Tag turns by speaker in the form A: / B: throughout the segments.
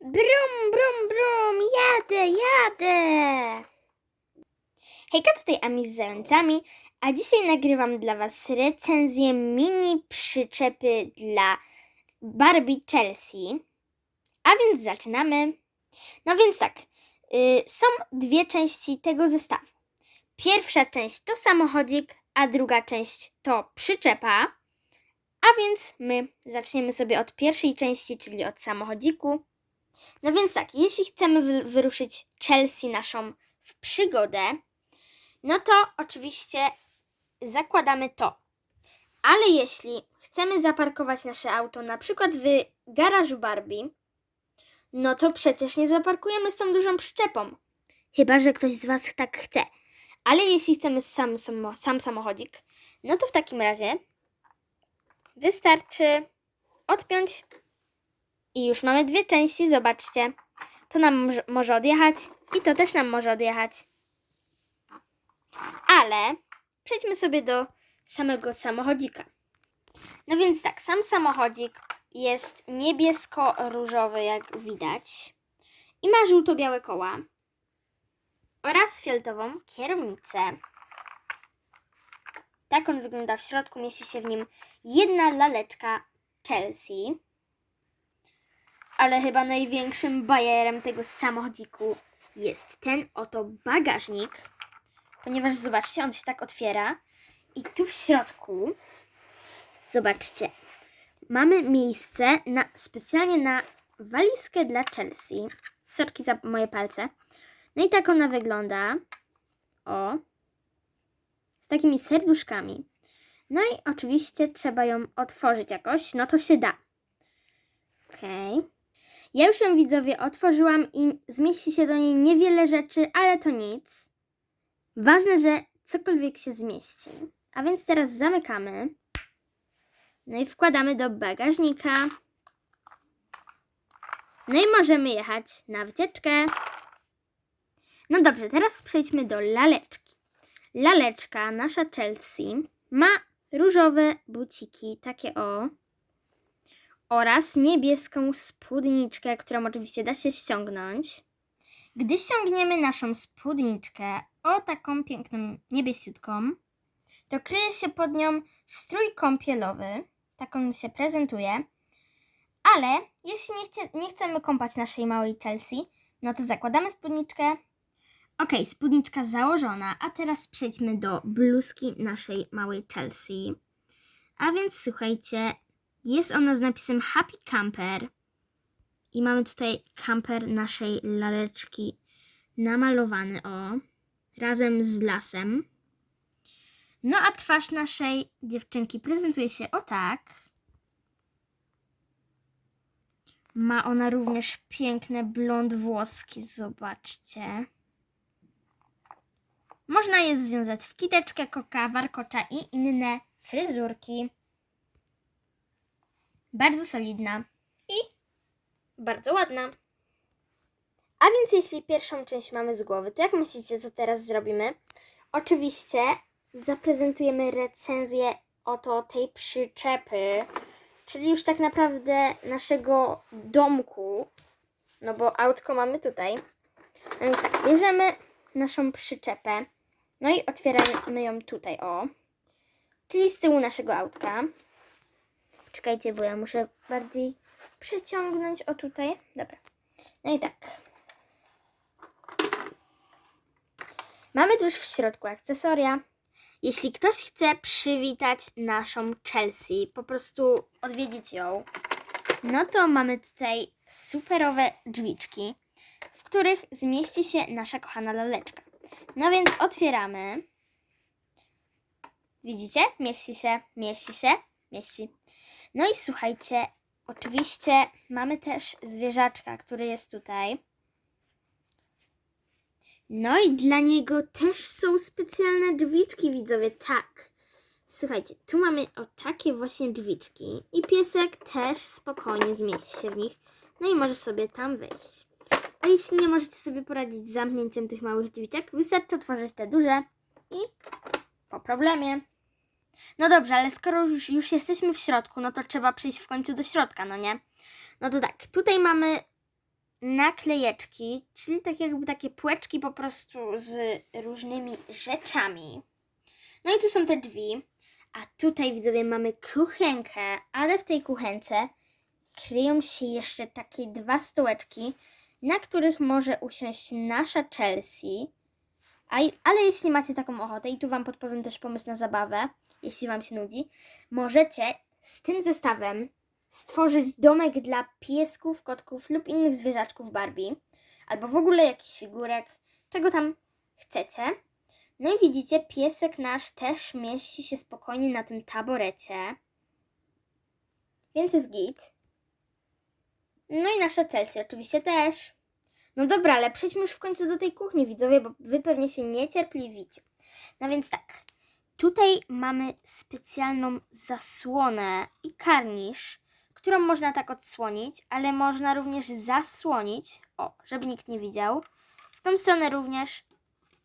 A: Brum, brum, brum, jadę, jadę. Hejka, tutaj Ami z zającami, a dzisiaj nagrywam dla Was recenzję mini przyczepy dla Barbie Chelsea. A więc zaczynamy. No więc tak, y, są dwie części tego zestawu. Pierwsza część to samochodzik, a druga część to przyczepa. A więc my zaczniemy sobie od pierwszej części, czyli od samochodziku. No więc tak, jeśli chcemy wy- wyruszyć Chelsea naszą w przygodę, no to oczywiście zakładamy to. Ale jeśli chcemy zaparkować nasze auto na przykład w garażu Barbie, no to przecież nie zaparkujemy z tą dużą przyczepą. Chyba, że ktoś z Was tak chce. Ale jeśli chcemy sam, sam, sam samochodzik, no to w takim razie wystarczy odpiąć i już mamy dwie części, zobaczcie. To nam może- odjechać i to też nam może odjechać. Ale przejdźmy sobie do samego samochodzika. No więc tak, sam samochodzik jest niebiesko-różowy, jak widać. I ma żółto-białe koła oraz fioletową kierownicę. Tak on wygląda w środku. Mieści się w nim jedna laleczka Chelsea. Ale chyba największym bajerem tego samochodziku jest ten oto bagażnik. Ponieważ zobaczcie, on się tak otwiera. I tu w środku, zobaczcie, mamy miejsce na, specjalnie na walizkę dla Chelsea. Sorki za moje palce. No i tak ona wygląda. O. Z takimi serduszkami. No i oczywiście trzeba ją otworzyć jakoś. No to się da. Okej. Ja już ją widzowie otworzyłam i zmieści się do niej niewiele rzeczy, ale to nic. Ważne, że cokolwiek się zmieści. A więc teraz zamykamy. No i wkładamy do bagażnika. No i możemy jechać na wycieczkę. No dobrze, teraz przejdźmy do laleczki. Laleczka, nasza Chelsea, ma różowe buciki, takie o, oraz niebieską spódniczkę, którą oczywiście da się ściągnąć. Gdy ściągniemy naszą spódniczkę o taką piękną niebiesiutką, to kryje się pod nią strój kąpielowy, tak on się prezentuje, ale jeśli nie, chcie, nie chcemy kąpać naszej małej Chelsea, no to zakładamy spódniczkę, Ok, spódniczka założona, a teraz przejdźmy do bluzki naszej małej Chelsea. A więc słuchajcie, jest ona z napisem Happy Camper. I mamy tutaj camper naszej laleczki namalowany o, razem z lasem. No a twarz naszej dziewczynki prezentuje się o tak. Ma ona również piękne blond włoski, zobaczcie. Można je związać w kiteczkę, koka, warkocza i inne fryzurki. Bardzo solidna i bardzo ładna. A więc jeśli pierwszą część mamy z głowy, to jak myślicie, co teraz zrobimy? Oczywiście zaprezentujemy recenzję oto tej przyczepy, czyli już tak naprawdę naszego domku, no bo autko mamy tutaj. Tak, bierzemy naszą przyczepę, no i otwieramy ją tutaj, o. Czyli z tyłu naszego autka. Czekajcie, bo ja muszę bardziej przyciągnąć, o tutaj. Dobra. No i tak. Mamy tu już w środku akcesoria. Jeśli ktoś chce przywitać naszą Chelsea, po prostu odwiedzić ją, no to mamy tutaj superowe drzwiczki, w których zmieści się nasza kochana laleczka. No więc otwieramy. Widzicie? Mieści się, mieści się, mieści. No i słuchajcie, oczywiście mamy też zwierzaczka, który jest tutaj. No i dla niego też są specjalne drzwiczki, widzowie, tak. Słuchajcie, tu mamy o takie właśnie drzwiczki i piesek też spokojnie zmieści się w nich. No i może sobie tam wejść. A jeśli nie możecie sobie poradzić z zamknięciem tych małych drzwiczek, wystarczy otworzyć te duże i po problemie. No dobrze, ale skoro już, już jesteśmy w środku, no to trzeba przyjść w końcu do środka, no nie? No to tak, tutaj mamy naklejeczki, czyli tak jakby takie płeczki po prostu z różnymi rzeczami. No i tu są te drzwi, a tutaj widzowie mamy kuchenkę, ale w tej kuchence kryją się jeszcze takie dwa stołeczki, na których może usiąść nasza Chelsea. Ale jeśli macie taką ochotę, i tu Wam podpowiem też pomysł na zabawę, jeśli Wam się nudzi, możecie z tym zestawem stworzyć domek dla piesków, kotków lub innych zwierzaczków Barbie, albo w ogóle jakichś figurek, czego tam chcecie. No i widzicie, piesek nasz też mieści się spokojnie na tym taborecie, więc jest git. No i nasza Chelsea oczywiście też. No dobra, ale przejdźmy już w końcu do tej kuchni, widzowie, bo wy pewnie się niecierpliwicie. No więc tak, tutaj mamy specjalną zasłonę i karnisz, którą można tak odsłonić, ale można również zasłonić, o, żeby nikt nie widział. W tą stronę również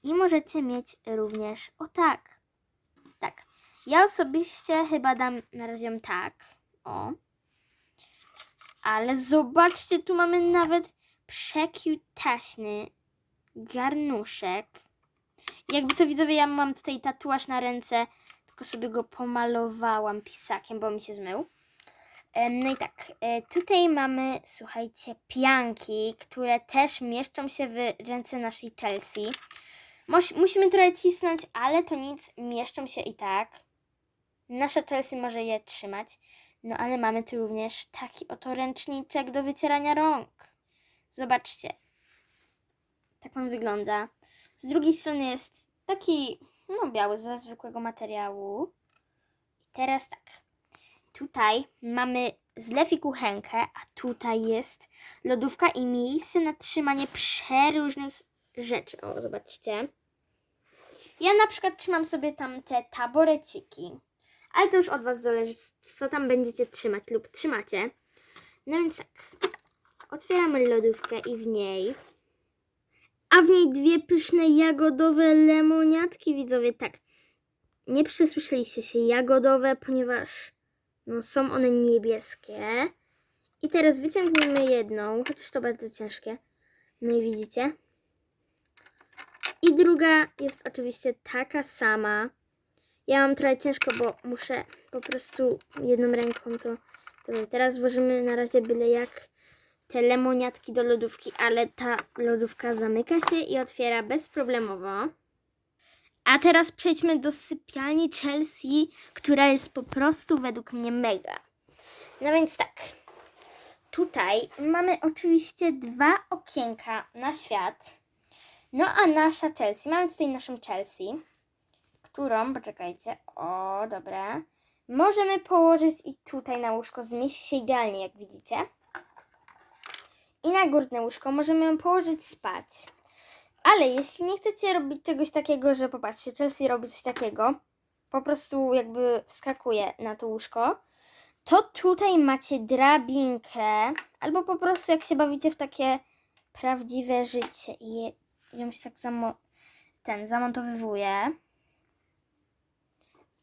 A: i możecie mieć również o tak. Tak. Ja osobiście chyba dam na razie ją tak. O. Ale zobaczcie, tu mamy nawet przekiutaśny garnuszek. Jakby co widzowie, ja mam tutaj tatuaż na ręce, tylko sobie go pomalowałam pisakiem, bo mi się zmył. No i tak, e, tutaj mamy, słuchajcie, pianki, które też mieszczą się w ręce naszej Chelsea. Mus- musimy trochę cisnąć, ale to nic, mieszczą się i tak. Nasza Chelsea może je trzymać. No ale mamy tu również taki oto ręczniczek do wycierania rąk. Zobaczcie. Tak on wygląda. Z drugiej strony jest taki, no biały, ze zwykłego materiału. I teraz tak. Tutaj mamy zlew i kuchenkę, a tutaj jest lodówka i miejsce na trzymanie przeróżnych rzeczy. O, zobaczcie. Ja na przykład trzymam sobie tam te taboreciki. Ale to już od Was zależy, co tam będziecie trzymać lub trzymacie. No więc tak. Otwieramy lodówkę i w niej. A w niej dwie pyszne jagodowe lemoniatki, widzowie. Tak. Nie przesłyszeliście się jagodowe, ponieważ no, są one niebieskie. I teraz wyciągniemy jedną, chociaż to bardzo ciężkie. No i widzicie? I druga jest oczywiście taka sama. Ja mam trochę ciężko, bo muszę po prostu jedną ręką to. Dobra, teraz włożymy na razie byle jak te lemoniatki do lodówki, ale ta lodówka zamyka się i otwiera bezproblemowo. A teraz przejdźmy do sypialni Chelsea, która jest po prostu według mnie mega. No więc tak. Tutaj mamy oczywiście dwa okienka na świat. No a nasza Chelsea, mamy tutaj naszą Chelsea którą, poczekajcie, o, dobra, możemy położyć i tutaj na łóżko, zmieści się idealnie, jak widzicie. I na górne łóżko możemy ją położyć spać. Ale jeśli nie chcecie robić czegoś takiego, że popatrzcie, Chelsea robi coś takiego, po prostu jakby wskakuje na to łóżko, to tutaj macie drabinkę, albo po prostu jak się bawicie w takie prawdziwe życie i je, ją się tak zamo- ten zamontowywuje.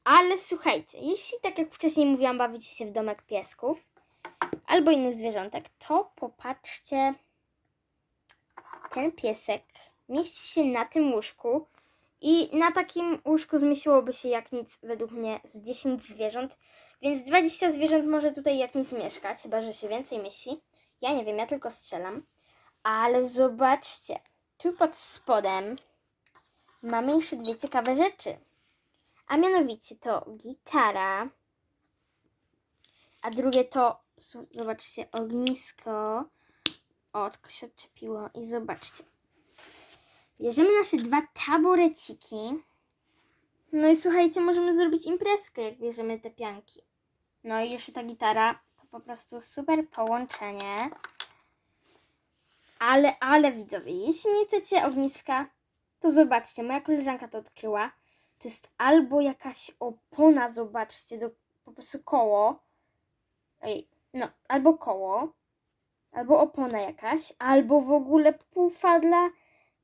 A: Ale słuchajcie, jeśli tak jak wcześniej mówiłam, bawicie się w domek piesków albo innych zwierzątek, to popatrzcie, ten piesek mieści się na tym łóżku i na takim łóżku zmieściłoby się jak nic według mnie z 10 zwierząt, więc 20 zwierząt może tutaj jak nic mieszkać, chyba że się więcej mieści. Ja nie wiem, ja tylko strzelam. Ale zobaczcie, tu pod spodem mamy jeszcze dwie ciekawe rzeczy. A mianowicie to gitara, a drugie to, zobaczcie, ognisko. O, tylko się odczepiło. I zobaczcie. Bierzemy nasze dwa taboreciki. No i słuchajcie, możemy zrobić imprezkę, jak bierzemy te pianki. No i jeszcze ta gitara, to po prostu super połączenie. Ale, ale widzowie, jeśli nie chcecie ogniska, to zobaczcie, moja koleżanka to odkryła. To jest albo jakaś opona, zobaczcie, do, po prostu koło. Ojej, no, albo koło, albo opona jakaś, albo w ogóle pufa dla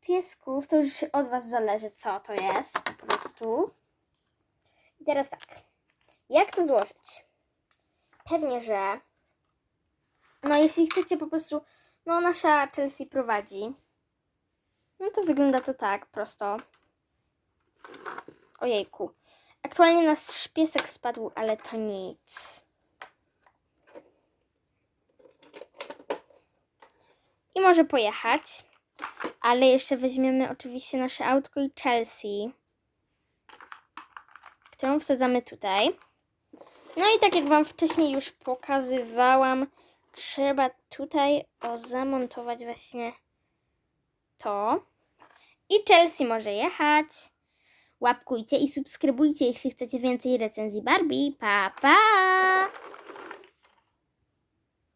A: piesków. To już od Was zależy, co to jest po prostu. I teraz tak, jak to złożyć? Pewnie, że no jeśli chcecie po prostu No, nasza Chelsea prowadzi. No to wygląda to tak, prosto. Ojejku. Aktualnie nasz piesek spadł, ale to nic. I może pojechać. Ale jeszcze weźmiemy oczywiście nasze autko i Chelsea, którą wsadzamy tutaj. No i tak jak Wam wcześniej już pokazywałam, trzeba tutaj o zamontować właśnie to. I Chelsea może jechać. Łapkujcie i subskrybujcie, jeśli chcecie więcej recenzji Barbie. Pa, pa!